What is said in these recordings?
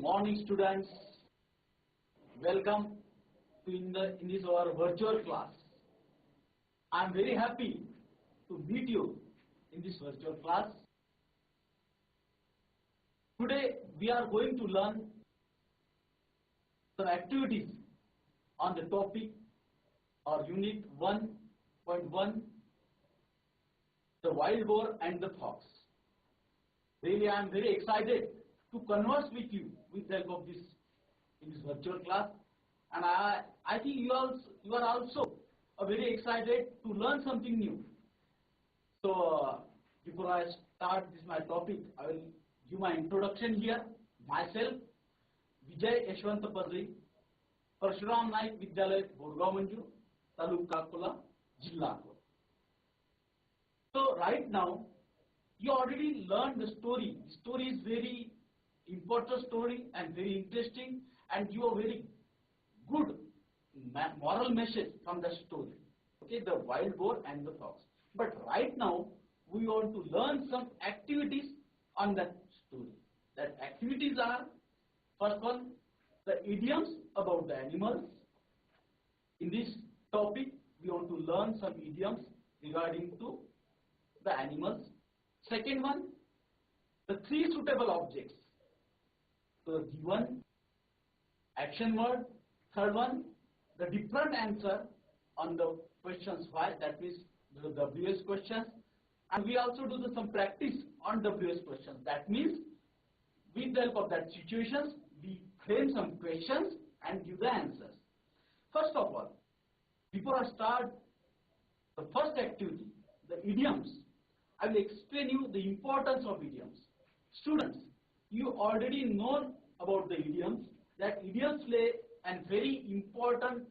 morning, students. Welcome to in, the, in this our virtual class. I am very happy to meet you in this virtual class. Today we are going to learn some activities on the topic or unit 1.1 the wild boar and the fox. Really I am very excited to converse with you with the help of this in this virtual class and I, I think you, also, you are also very excited to learn something new. So uh, before I start this my topic, I will give my introduction here. Myself, Vijay Yashwant Parri, Parshuram Naik Vidyalay, Borgaon Manju, Taluka Kola, Jilla. So right now, you already learned the story. The story is very important story and very interesting and you are very good moral message from the story. Okay, the wild boar and the fox. But right now, we want to learn some activities on that story. That activities are, first one, the idioms about the animals. In this topic, we want to learn some idioms regarding to the animals. Second one, the three suitable objects. So given action word. Third one, the different answer on the questions why, that means the WS questions. And we also do the, some practice on WS questions. That means with the help of that situations, we frame some questions and give the answers. First of all, before I start the first activity, the idioms, I will explain you the importance of idioms. Students, you already know about the idioms, that idioms play a very important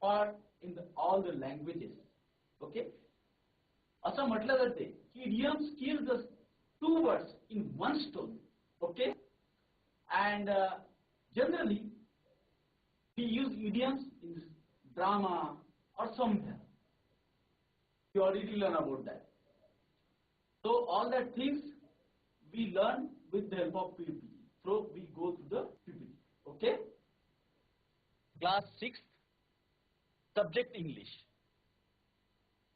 part in the, all the languages. Okay? असं म्हटलं जाते की idioms kill the two words in one stone. Okay? And uh, generally, we use idioms in this drama or somewhere. You already learn about that. So all that things we learn with the help of PPT. So we go to the PPT. Okay? Class 6, subject English.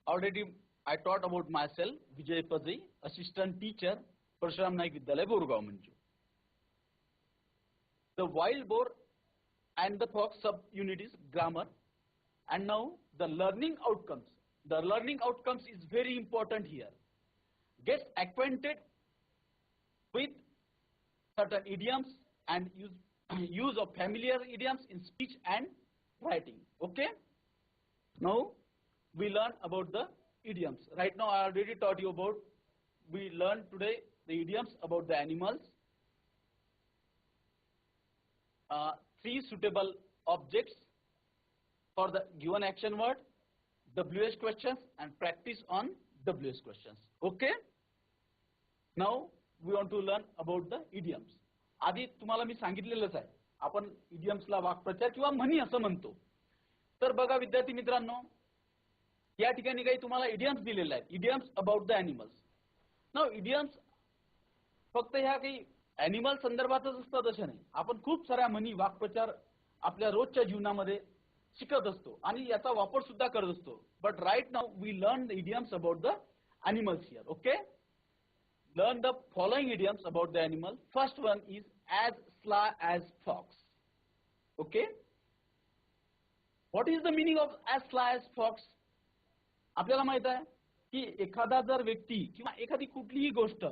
Already I taught about myself, Vijay Pazai, assistant teacher, Parshuram Naik Vidyalaya, Borgaon. The wild boar and the fox sub-unit is grammar. And now the learning outcomes. The learning outcomes is very important here. Get acquainted with certain idioms and use, use of familiar idioms in speech and writing. Okay? Now we learn about the idioms. Right now I already taught you about, we learned today the idioms about the animals. Uh, three suitable objects for the given action word, WH questions and practice on WH questions. Okay? Now we want to learn about the idioms आधी तुम्हाला मी सांगितलेलंच आहे. आपण इडियम्सला वाक्प्रचार किंवा म्हणी असं म्हणतो. तर बघा विद्यार्थी मित्रांनो या ठिकाणी काही तुम्हाला इडियम्स दिलेले आहेत. इडियम्स अबाउट द अॅनिमल्स ना इडियम्स फक्त ह्या काही अॅनिमल संदर्भातच असतात असं नाही. आपण खूप साऱ्या म्हणी वाक्प्रचार आपल्या रोजच्या जीवनामध्ये शिकत असतो आणि याचा वापर सुद्धा करत असतो. But right now we learn the idioms about the animals here okay learn the following idioms about the animal. First one is as sly as fox. Okay? What is the meaning of as sly as fox? आपल्याला माहीत आहे की एखादा जर व्यक्ती किंवा एखादी कुठलीही गोष्ट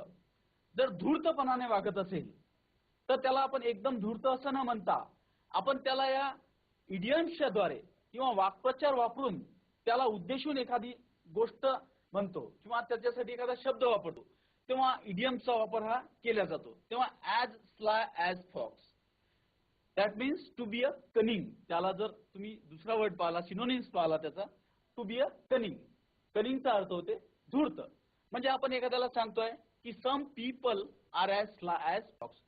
जर धूर्तपणाने वागत असेल तर त्याला आपण एकदम धूर्त असं न म्हणता आपण त्याला या इडियम्सच्या द्वारे किंवा वाक्प्रचार वापरून त्याला उद्देशून एखादी गोष्ट म्हणतो किंवा त्याच्यासाठी एखादा शब्द वापरतो तेव्हा इडियमचा वापर हा केला जातो. तेव्हा as sly as fox that means to be a cunning त्याला जर तुम्ही दुसरा वर्ड पाहिला सिनोनिम्स पाहिला त्याचा टू बी अ कनिंग कनिंगचा अर्थ होते धूर्त. म्हणजे आपण एखाद्याला सांगतोय की some people are as sly as fox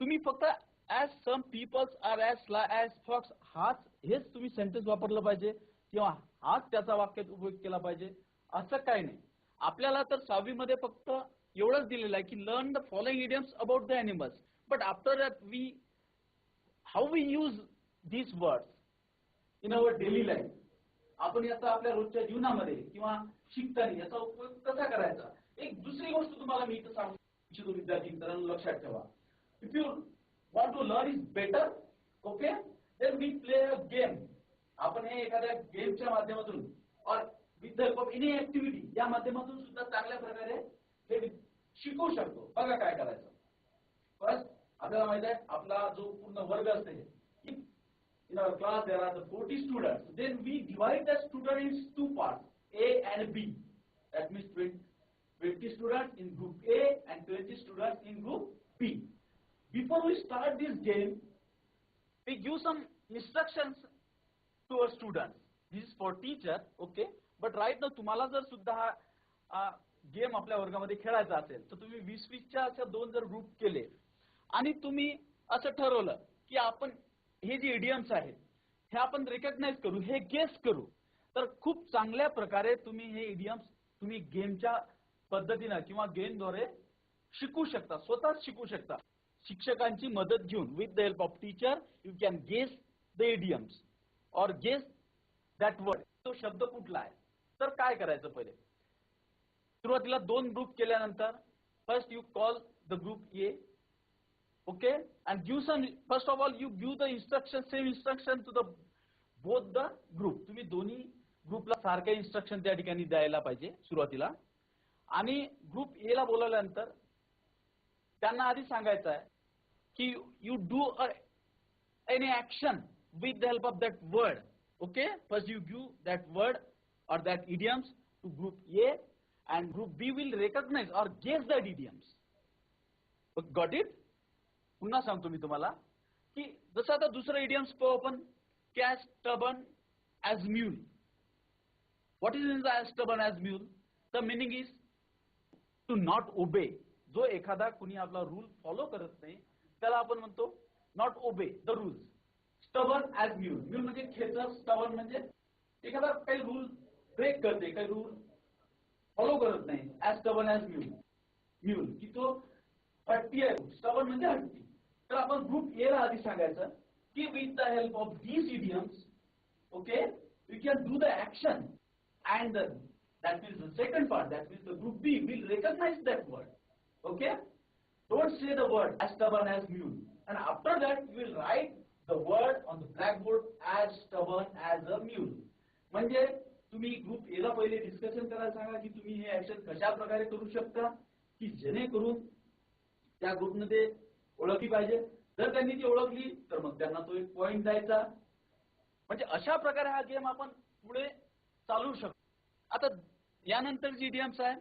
तुम्ही फक्त as some peoples are as sly as fox हाच हेच तुम्ही सेंटेन्स वापरलं पाहिजे किंवा हाच त्याचा वाक्यात उपयोग केला पाहिजे असं काही नाही. आपल्याला तर सहावीमध्ये फक्त एवढंच दिलेलं आहे की learn the following idioms about the animals but after that we how we use these words in our daily life आपण याचा आपल्या रोजच्या जीवनामध्ये किंवा शिकताना याचा उपयोग कसा करायचा? एक दुसरी गोष्ट तुम्हाला मी इथं सांगू इच्छितो विद्यार्थी मित्रांनो लक्षात ठेवा. If you want to learn is better okay then we play a game आपण हे एखाद्या गेमच्या माध्यमातून or with the help of any activity या माध्यमातून सुद्धा चांगल्या प्रकारे हे वि- शिकू शकतो बघा काय करायचं फर्स्ट आपल्याला माहीत आहे आपला जो पूर्ण वर्ग असते in our class there are the 40 students. Then we divide the student in two parts, A and B. That means 20, 20 students in group A and 20 students in group B. Before we start this game, we give some instructions to our students this is for teacher okay but right ना तुम्हाला जर सुद्धा हा game आपल्या वर्गामध्ये खेळायचा असेल तर तुम्ही वीस वीसच्या अशा दोन जर ग्रुप केले आणि तुम्ही असं ठरवलं की आपण हे जे इडियम्स आहेत हे आपण रेकग्नाइज करू हे गेस करू तर खूप चांगल्या प्रकारे तुम्ही हे इडियम्स तुम्ही गेमच्या पद्धतीनं किंवा गेमद्वारे शिकू शकता स्वतःच शिकू शकता. शिक्षकांची मदत घेऊन with the help of teacher you can guess the idioms or guess that word तो शब्द कुठला आहे? तर काय करायचं पहिले? सुरुवातीला दोन ग्रुप केल्यानंतर first you call the group A okay and give some first of all you give the instruction same instruction to the both the group तुम्ही दोन्ही ग्रुपला सारखे इन्स्ट्रक्शन त्या ठिकाणी द्यायला पाहिजे सुरुवातीला. आणि ग्रुप ए ला बोलवल्यानंतर त्यांना आधी सांगायचं आहे की you do a any action with the help of that word okay first you give that word or that idioms to group A and group B will recognize or guess that idioms. Got it? पुन्हा सांगतो मी तुम्हाला की जसं आता दुसरं idioms पाहू आपण as stubborn as mule what is in as stubborn as mule the meaning is to not obey जो एखादा कुणी आपला रूल फॉलो करत नाही त्याला आपण म्हणतो not obey the rules stubborn as mule mule म्हणजे खेचर स्टबन म्हणजे एखादा काही रूल ब्रेक करते काही रूल फॉलो करत नाही. As stubborn as mule mule की तो हट्टी आहे. स्टबन म्हणजे हट्टी. तर आपण ग्रुप ए ला आधी सांगायचं की with the help of these idioms okay we can do the action and that means the second part that means the group B will recognise that word okay Don't say the word as stubborn as mule after that that, you will write the word on the blackboard as stubborn as a mule म्हणजे तुम्ही group A ला पहिले discussion करायला सांगा की तुम्ही हे action कशा प्रकारे करू शकता की जेणेकरून त्या ग्रुपमध्ये ओळखली पाहिजे. जर त्यांनी ती ओळखली तर मग त्यांना तो एक पॉइंट द्यायचा. म्हणजे अशा प्रकारे हा गेम आपण पुढे चालवू शकतो. आता यानंतर जी इडियम्स आहे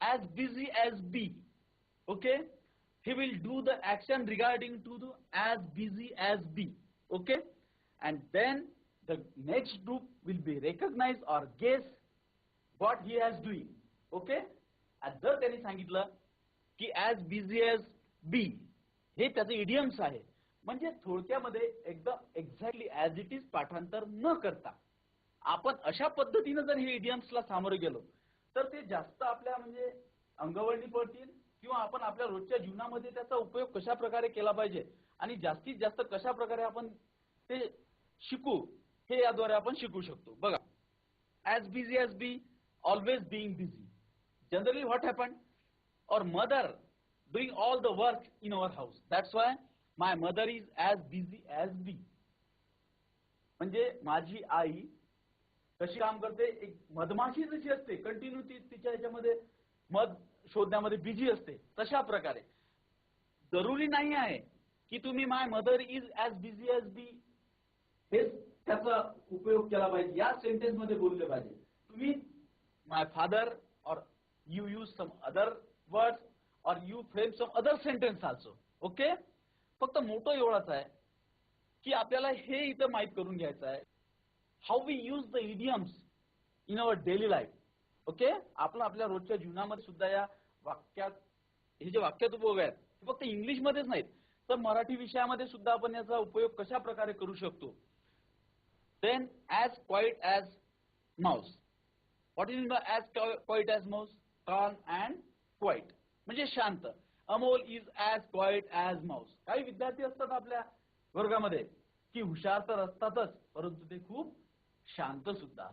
as busy as bee okay he will do the action regarding to the as busy as bee Okay? And then the next group will be recognized or guess what he has doing. Okay? आणि जर त्यांनी सांगितलं की as busy as B हे त्याचे idioms आहे म्हणजे थोडक्यामध्ये एकदम एक्झॅक्टली ऍज इट इज पाठांतर न करता आपण अशा पद्धतीनं जर हे इडियम्सला सामोरे गेलो तर ते जास्त आपल्या म्हणजे अंगवळणी पडतील किंवा आपण आपल्या रोजच्या जीवनामध्ये त्याचा उपयोग कशा प्रकारे केला पाहिजे आणि जास्तीत जास्त कशा प्रकारे आपण ते शिकू हे याद्वारे आपण शिकू शकतो. बघा as busy as bee always being busy generally what happen or mother doing all the work in our house that's why my mother is as busy as bee म्हणजे माझी आई कशी काम करते? एक मधमाशी जशी असते कंटिन्यू ती तिच्या ह्याच्यामध्ये मध शोधण्यामध्ये बिझी असते. तशा प्रकारे. जरुरी नाही आहे की तुम्ही my mother is as busy as bee हेच त्याचा उपयोग केला पाहिजे. या सेंटेन्समध्ये बोलले पाहिजे. तुम्ही my father or you use some other word or you frame some other sentence also okay फक्त मोठं एवढाच आहे की आपल्याला हे इथं माहीत करून घ्यायचं आहे. How we use the idioms in our daily life okay आपण आपल्या रोजच्या जीवनामध्ये सुद्धा या वाक्यात हे जे वाक्यात उपयोग आहेत ते फक्त इंग्लिशमध्येच नाहीत. तर मराठी विषयामध्ये सुद्धा आपण याचा उपयोग कशा प्रकारे करू शकतो? Then as quiet do you mean is as quiet as mouse? calm and quiet म्हणजे शांत. Amol is as quiet as mouse काही विद्यार्थी असतात आपल्या वर्गामध्ये की हुशार तर असतातच परंतु ते खूप शांत सुद्धा.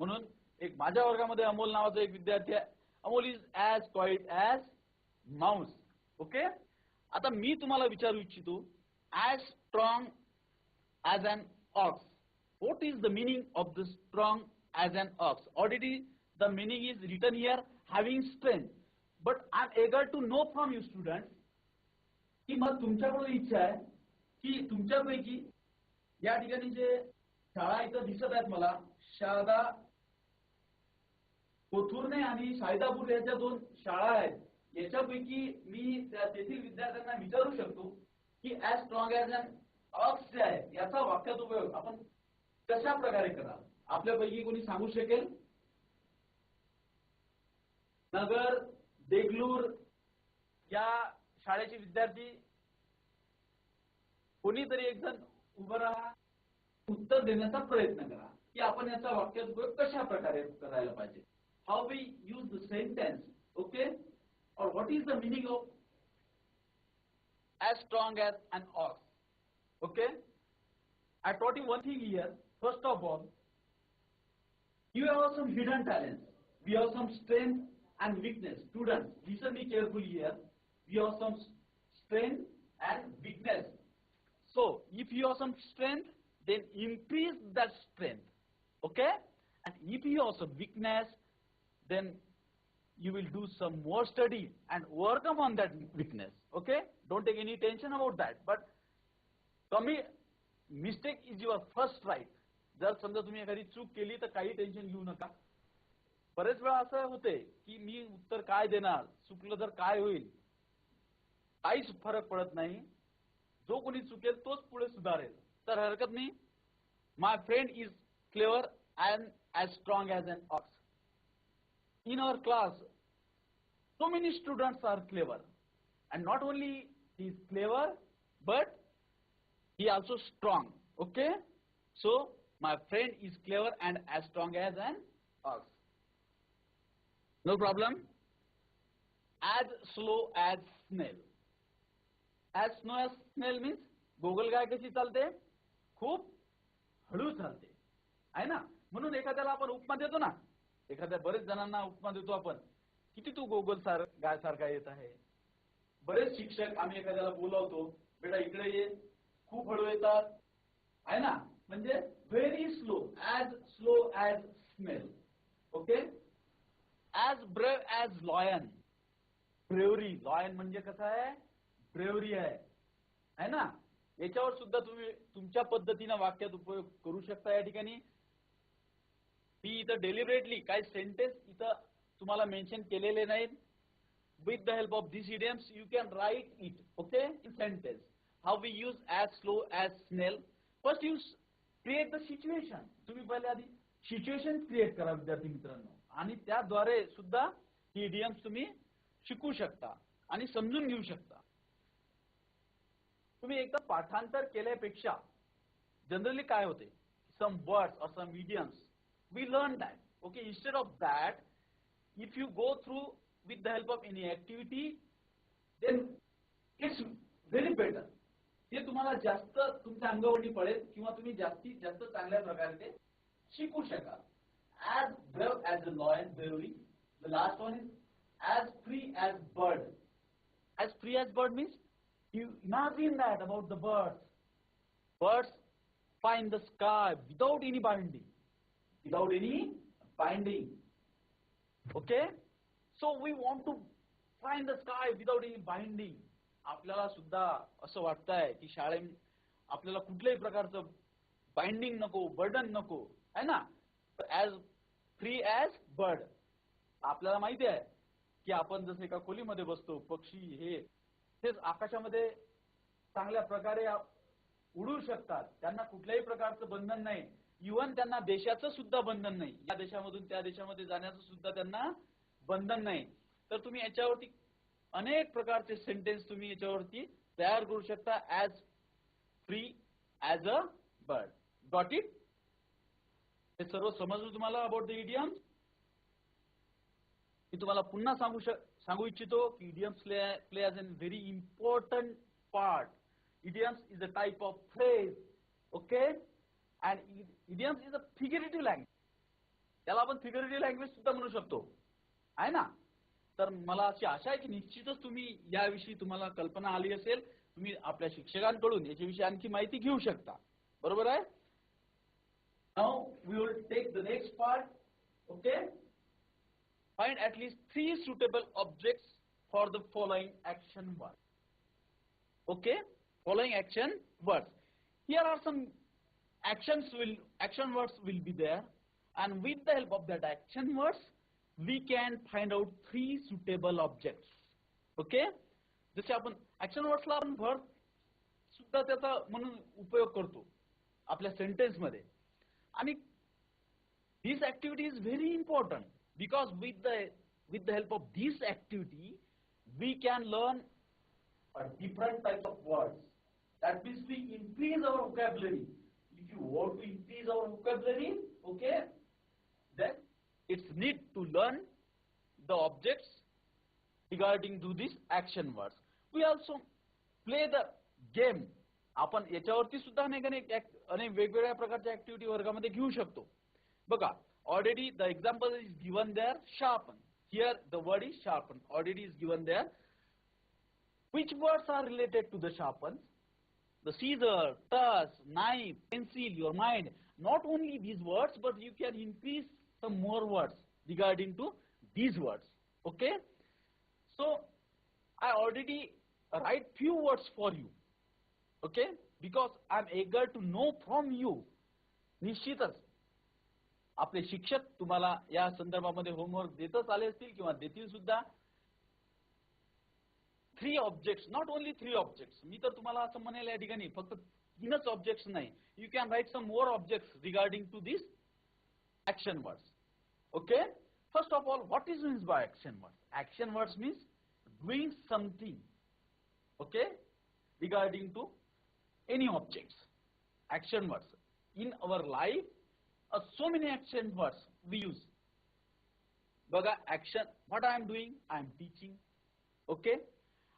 म्हणून एक माझ्या वर्गामध्ये अमोल नावाचा एक विद्यार्थी आहे. Amol is as quiet as mouse okay आता मी तुम्हाला विचारू इच्छितो. As strong as an ox what is the meaning of the strong as an ox? Already the meaning is written here having strength. But I am eager to know from you students की मग तुमच्याकडून इच्छा आहे की तुमच्यापैकी या ठिकाणी जे शाळा इथं दिसत आहेत मला शारदा कोथुर्णे आणि शाहिदापूर याच्या दोन शाळा आहेत. याच्यापैकी मी तेथील विद्यार्थ्यांना विचारू शकतो की as strong as an ox जे आहे याचा वाक्यात उपयोग आपण कशा प्रकारे कराल आपल्यापैकी कोणी सांगू शकेल नगर देगलूर या शाळेचे विद्यार्थी कोणीतरी एक जण उभं राहा उत्तर देण्याचा प्रयत्न करा की आपण याचा वाक्यात उपयोग कशा प्रकारे करायला पाहिजे how we use the sentence okay or what is the meaning of as strong as an ox. Okay? I taught you one thing here. First of all, you have some hidden talents. We have some strength and weakness. Students, listen be careful here. We have some strength and weakness. So, if you have some strength, then increase that strength. Okay? And if you have some weakness, then you will do some more study and work on that weakness. Okay? Don't take any tension about that. But, Kami, mistake is your first right. जर समजा तुम्ही एखादी चूक केली तर काही tension घेऊ नका बरेच वेळा असं होते की मी उत्तर काय देणार चुकलं तर काय होईल काहीच फरक पडत नाही जो कोणी चुकेल तोच पुढे सुधारेल तर हरकत नाही my friend is clever and as strong as an ox in our class, so many students are clever. And not only he is clever, but he also strong. Okay? So, my friend is clever and as strong as an ox. No problem? As slow as snail. As slow as snail means, गोगल गाय कशी चालते? खूप हळू चालते. आहे ना? म्हणून एखाद्याला आपण उपमा देतो ना. एखाद्या बरेच जणांना उपमा देतो आपण. किती तू गोगल सार गाय सारखा येत आहे? बरेच शिक्षक आम्ही एखाद्याला बोलावतो बेटा इकडे ये. खूप हळू येतात. आहे ना? म्हणजे very slow as slow as snail okay As brave as lion bravery lion म्हणजे कसं आहे? ब्रेवरी आहे. है ना? याच्यावर सुद्धा तुम्ही तुमच्या पद्धतीनं वाक्यात उपयोग करू शकता या ठिकाणी. मी इथं डेलिबरेटली काही सेंटेन्स इथं तुम्हाला मेन्शन केलेले नाहीत. With the help of this idioms you can write it okay in sentence how we use as slow as snail first use create the situation तुम्ही पहिले आधी सिच्युएशन क्रिएट करा विद्यार्थी मित्रांनो. आणि त्याद्वारे सुद्धा ही इडियम्स तुम्ही शिकू शकता आणि समजून घेऊ शकता. तुम्ही एकदा पाठांतर केल्यापेक्षा जनरली काय होते? सम वर्ड्स और some idioms we learn that okay instead of that if you go through with the help of any activity then it's very better हे तुम्हाला जास्त तुमच्या अंगवळणी पडेल किंवा तुम्ही जास्तीत जास्त चांगल्या प्रकारे ते शिकू शकाल as brave as a lion bravery the last one is as free as bird as free as bird means you imagine that about the birds. Birds fly in the sky without any binding. Without any binding Okay? So we want to fly in the sky without any binding. आपल्याला सुद्धा असं वाटतंय की शाळे आपल्याला कुठल्याही प्रकारचं binding नको बर्डन नको है ना? ऍज फ्री ऍज बर्ड आपल्याला माहिती आहे की आपण जसं एका खोलीमध्ये बसतो पक्षी हे तेच आकाशामध्ये चांगल्या प्रकारे उडू शकतात. त्यांना कुठल्याही प्रकारचं बंधन नाही. इव्हन त्यांना देशाचं सुद्धा बंधन नाही. या देशामधून त्या देशामध्ये जाण्याचं सुद्धा त्यांना बंधन नाही. तर तुम्ही याच्यावरती अनेक प्रकारचे सेंटेन्स तुम्ही याच्यावरती तयार करू शकता as free as a bird got it हे सर्व समजलं तुम्हाला अबाउट द इडियम्स मी तुम्हाला पुन्हा सांगू शक सांगू इच्छितो की idioms play as an very important part idioms is a type of phrase okay and idioms is a figurative language त्याला आपण फिगरेटिव्ह लँग्वेज सुद्धा म्हणू शकतो. आहे ना? तर मला अशी आशा आहे की निश्चितच तुम्ही याविषयी तुम्हाला कल्पना आली असेल तुम्ही आपल्या शिक्षकांकडून याच्याविषयी आणखी माहिती घेऊ शकता. बरोबर आहे? नाव we will take the next part okay find at least three suitable object for the following action word okay following action word here are some action will action words will be there and with the help of that action words we can find out three suitable objects. Okay, जसे आपण action वर्ड्सला आपण word सुद्धा त्याचा म्हणून उपयोग करतो आपल्या sentence मध्ये आणि this activity is very important because with the with the help of this activity we can learn A different type of words. That means we increase our vocabulary. If you want to increase our vocabulary, okay, then it's need to learn the objects regarding to these action words we also play the game आपण याच्यावरती सुद्धा अनेक अनेक act- अनेक वेगवेगळ्या प्रकारच्या activity वर्गामध्ये घेऊ शकतो बघा already the example is given there sharpen here the word is sharpen already is given there which words are related to the sharpen the scissor touch knife pencil your mind not only these words but you can increase some more words regarding to these words okay? So i already write few words for you okay? Because i'm eager to know from you. निश्चितच. आपले शिक्षक तुम्हाला या संदर्भामध्ये homework देतच आले असतील किंवा देतील सुद्धा. Three objects not only three objects मी तर तुम्हाला असं म्हणेल या ठिकाणी फक्त तीनच ऑब्जेक्ट्स नाही. You can write some more objects regarding to this action words okay first of all what is means by action words action words means doing something okay regarding to any objects action words in our life uh, so many action words we use बघा action what I am doing I am teaching okay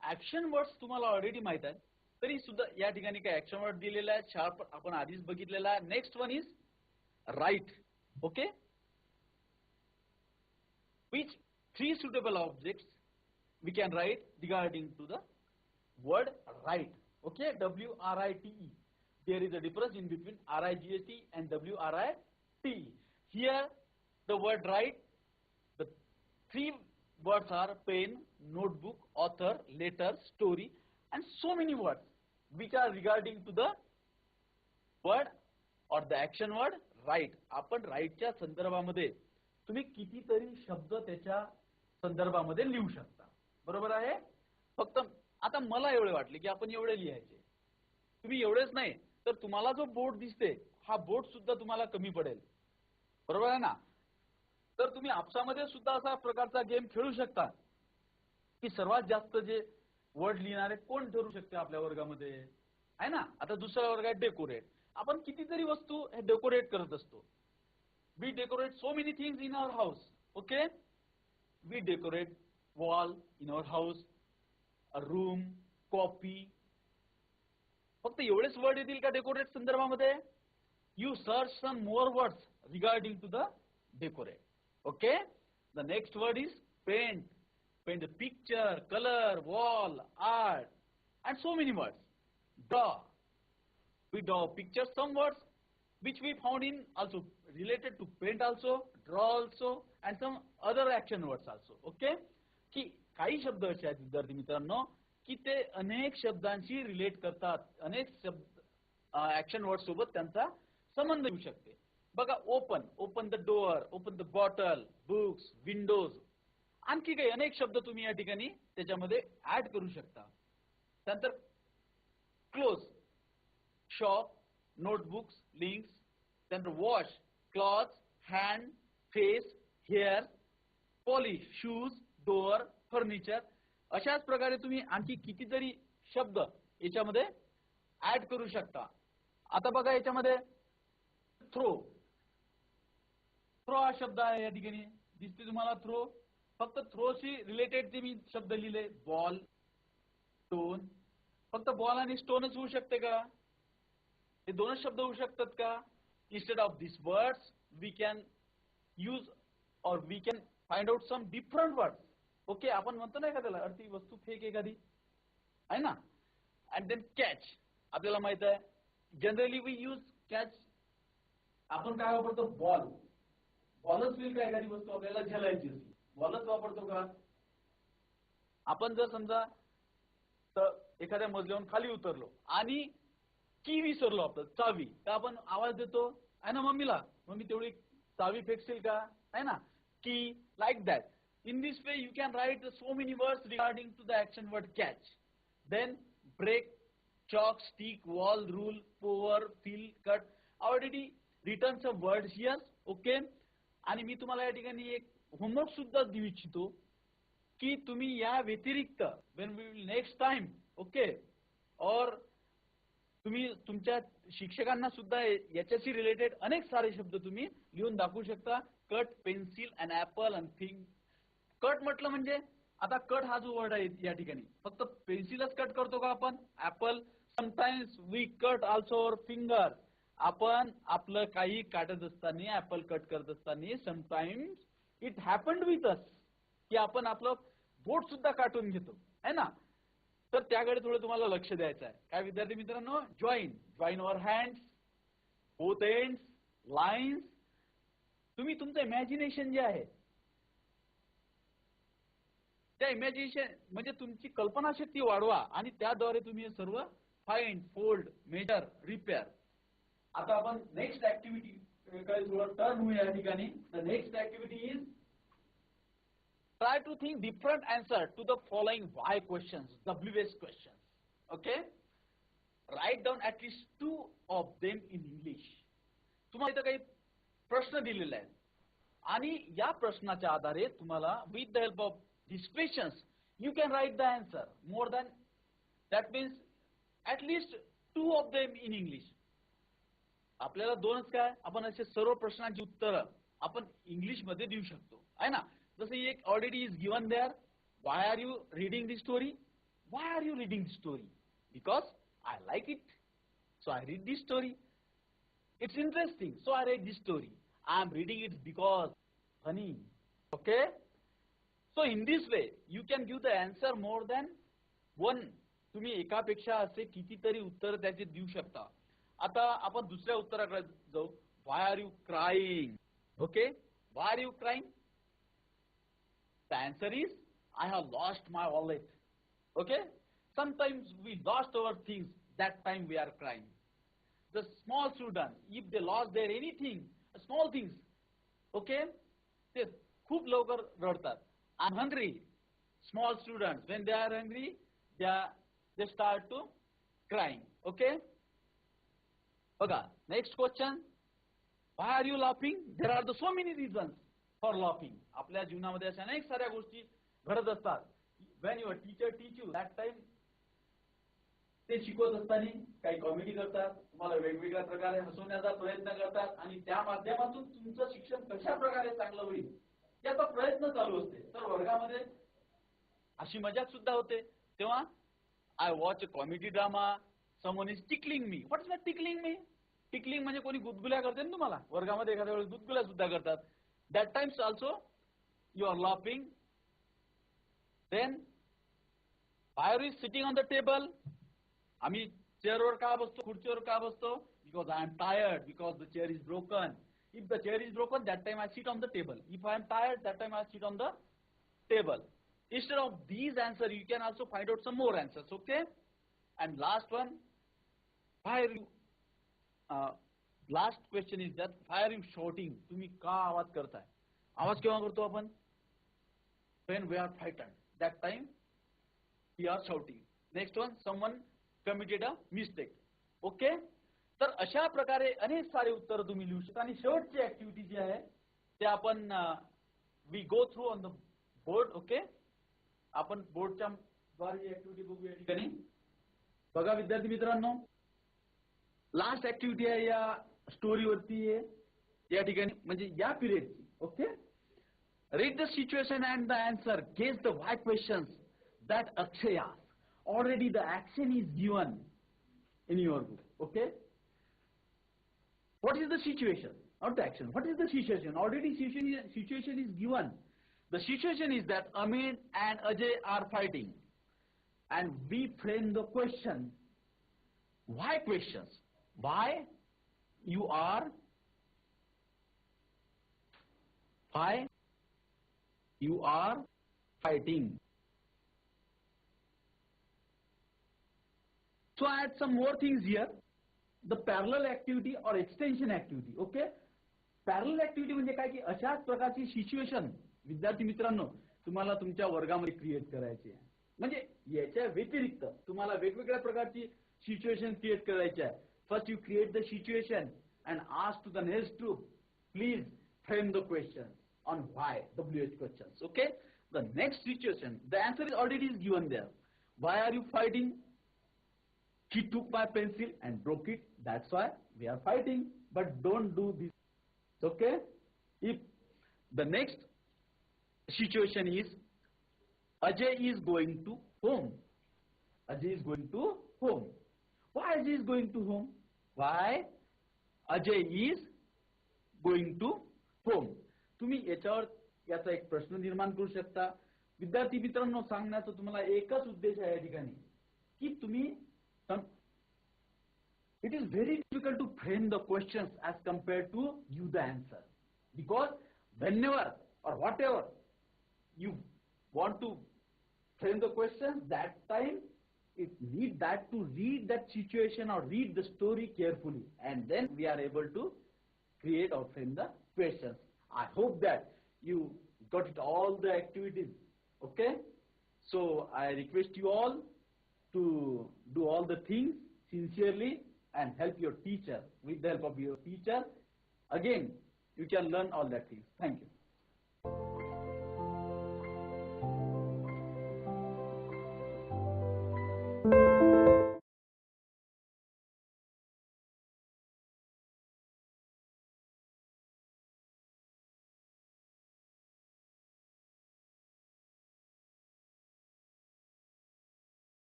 action words तुम्हाला already माहित आहे तरी सुद्धा या ठिकाणी काय action word दिलेला आहे शार्प आपण आधीच बघितलेला आहे next one is write okay which three suitable objects we can write regarding to the word right. Okay, W R I T E. There is a difference in between R I G H T and W R I T E. Here, the word right, the three words are pen, notebook, author, letter, story, and so many words which are regarding to the word or the action word write आपण राईटच्या संदर्भामध्ये तुम्ही कितीतरी शब्द त्याच्या संदर्भामध्ये लिहू शकता. बरोबर आहे? फक्त आता मला एवढे वाटले की आपण एवढे लिहायचे. तुम्ही एवढेच नाही तर तुम्हाला जो बोर्ड दिसते हा बोर्ड सुद्धा तुम्हाला कमी पडेल. बरोबर आहे ना? तर तुम्ही आपसामध्ये सुद्धा असा प्रकारचा गेम खेळू शकता. की सर्वात जास्त जे वर्ड लिहिणारे कोण ठरू शकते आपल्या वर्गामध्ये? आहे ना? आता दुसरा वर्ग आहे डेकोरेट आपण कितीतरी वस्तू हे डेकोरेट करत असतो. We decorate so many things in our house okay we decorate wall in our house a room copy फक्त एवढेच वर्ड येतील का डेकोरेट संदर्भामध्ये? You search some more words regarding to the decorate okay the next word is paint paint picture colour wall art and so many words draw we draw pictures some words which we found in also related to paint also draw also and some other action words also okay? की काही शब्द असे आहेत विद्यार्थी मित्रांनो की ते अनेक शब्दांशी रिलेट करतात. अनेक शब्द ऍक्शन वर्ड सोबत त्यांचा संबंध येऊ शकते. बघा open open the door open the bottle books windows आणखी काही अनेक शब्द तुम्ही या ठिकाणी त्याच्यामध्ये ऍड करू शकता. त्यानंतर close shop, notebooks, links, then wash, clothes, hand, face, hair, polish, shoes, door, furniture. अशाच प्रकारे तुम्ही आणखी कितीतरी शब्द याच्यामध्ये ऍड करू शकता. आता बघा याच्यामध्ये थ्रो थ्रो हा शब्द आहे या ठिकाणी. दिसते तुम्हाला थ्रो फक्त थ्रोशी रिलेटेड ते मी शब्द लिहिले. बॉल स्टोन फक्त बॉल आणि स्टोनच होऊ शकते का? हे दोनच शब्द होऊ शकतात का? Instead of this words we can use और we can find out some different word okay आपण म्हणतो ना एखाद्याला अर्थी वस्तू फेक एखादी. आहे ना? अँड देन कॅच आपल्याला माहीत आहे जनरली वी यूज कॅच आपण काय वापरतो? बॉल बॉलच होईल का एखादी वस्तू आपल्याला झेलायची असली. बॉलच वापरतो का? आपण जर समजा तर एखाद्या मजल्यावरून खाली उतरलो आणि की विसरलो आपलं चावी. तर आपण आवाज देतो? आहे ना मम्मीला? मम्मी तेवढी चावी फेकशील का? आहे ना? की like that in this way you can write so many words regarding to the action word catch then break chalk, stick, wall, rule, power, fill, cut. Already written some words here, okay? आणि मी तुम्हाला या ठिकाणी एक homework सुद्धा देऊ इच्छितो की तुम्ही या व्यतिरिक्त when we will next time okay और तुम्ही तुमच्या शिक्षकांना सुद्धा याच्याशी रिलेटेड अनेक सारे शब्द तुम्ही लिहून दाखवू शकता. Cut pencil and apple and thing cut म्हटलं म्हणजे आता कट हा जो वर्ड आहे या ठिकाणी. फक्त पेन्सिलच कट करतो का आपण? Apple sometimes we cut also our finger आपण आपलं काही काटत असताना ऍपल कट करत असताना sometimes it happened with us की आपण आपलं बोट सुद्धा काटून घेतो. है ना? तर त्याकडे थोडं तुम्हाला लक्ष द्यायचं आहे. काय विद्यार्थी मित्रांनो? Join join over hands both ends lines तुम्ही तुमचं इमॅजिनेशन जे आहे त्या इमॅजिनेशन म्हणजे तुमची कल्पनाशक्ती वाढवा आणि त्याद्वारे तुम्ही हे सर्व फाइंड फोल्ड मेजर रिपेअर आता आपण नेक्स्ट ऍक्टिव्हिटी थोडं टर्न होऊया या ठिकाणी. The next activity is try to think different answer to the following why questions, WS questions. Okay? Write down at least two of them in English. तुम्हाला इथं काही प्रश्न दिलेले आहेत आणि या प्रश्नाच्या आधारे तुम्हाला with the help of this questions you can write the answer more than that means at least two of them in English आपल्याला दोनच काय आपण असे सर्व प्रश्नांची उत्तरं आपण इंग्लिशमध्ये देऊ शकतो आहे ना जसं एक already is given there why are you reading this story why are you reading this story because I like it so I read this story it's interesting so I read this story I am reading it because funny okay so in this way you can give the answer more than one तुम्ही एकापेक्षा असे कितीतरी उत्तर त्याचे देऊ शकता आता आपण दुसऱ्या उत्तराकडे जाऊ why are you crying okay why are you crying The answer is, I have lost my wallet. Okay? Sometimes we lost our things, that time we are crying. The small student, if they lost their anything, small things, okay? ते खूप लवकर रडतात. I'm hungry. Small students, when they are hungry, they, are, they start to crying. Okay? बघा, next question. Why are you laughing? There are the so many reasons. For laughing आपल्या जीवनामध्ये अशा अनेक साऱ्या गोष्टी घडत असतात. When your teacher teach you that time ते शिकवत असताना काही कॉमेडी करतात तुम्हाला वेगवेगळ्या प्रकारे हसवण्याचा प्रयत्न करतात आणि त्या माध्यमातून तुमचं शिक्षण कशा प्रकारे चांगलं होईल याचा प्रयत्न चालू असते. तर वर्गामध्ये अशी मजाक सुद्धा होते. तेव्हा I watch a comedy drama someone is tickling me what is not tickling me tickling म्हणजे कोणी गुदगुल्या करते ना तुम्हाला? वर्गामध्ये एखाद्या वेळेस गुदगुल्या सुद्धा करतात. That times also you are laughing then why are you sitting on the table. आम्ही चेअरवर का बसतो? खुर्चीवर का बसतो? Because I am tired because the chair is broken if the chair is broken that time I seat on the table if I am tired that time I seat on the table instead of these answer you can also find out some more answers okay? And last one why are you uh, last question is that why are you shouting तुम्ही का आवाज करताय? आवाज केव्हा करतो आपण? When we are fighting that time we are shouting. Next one someone committed a mistake okay तर अशा प्रकारे अनेक सारे उत्तर तुम्ही लिहू शकता. आणि शेवटची ऍक्टिव्हिटी जी आहे ते आपण we go through on the board okay आपण बोर्डच्या द्वारे ऍक्टिव्हिटी बघू या ठिकाणी. बघा विद्यार्थी मित्रांनो लास्ट ऍक्टिव्हिटी आहे या स्टोरीवरती आहे या ठिकाणी म्हणजे या पिरियडची okay Read the situation and the answer. Guess the why questions that Akshay asks. Already the action is given in your book. Okay? What is the situation? Not the action. What is the situation? Already situation is given. The situation is that Amit and Ajay are fighting. And we frame the question. Why questions? Why you are? Why you are fighting. So I add some more things here. The parallel activity or extension activity. Okay? Parallel activity म्हणजे काय की अशाच प्रकारची situation विद्यार्थी मित्रांनो तुम्हाला तुमच्या वर्गामध्ये क्रिएट करायची आहे म्हणजे याच्या व्यतिरिक्त तुम्हाला वेगवेगळ्या प्रकारची सिच्युएशन क्रिएट करायची आहे first you create the situation and ask to the next group please frame the question on why WH questions. Okay? The next situation, the answer is already is given there. Why are you fighting? He took my pencil and broke it. That's why we are fighting. But don't do this. Okay? If the next situation is Ajay is going to home. Ajay is going to home. Why Ajay is going to home? Why Ajay is going to home? तुम्ही याच्यावर याचा एक प्रश्न निर्माण करू शकता. विद्यार्थी मित्रांनो सांगण्याचा तुम्हाला एकच उद्देश आहे या ठिकाणी की तुम्ही it is very difficult to frame the question as compare to you the answer because धन्यवाद और whatever you want to frame the question that time it need that to read that situation और read the story carefully and then we are able to create और frame the questions i hope that you got it all the activities okay? So i request you all to do all the things sincerely and help your teacher. With the help of your teacher again you can learn all that things thank you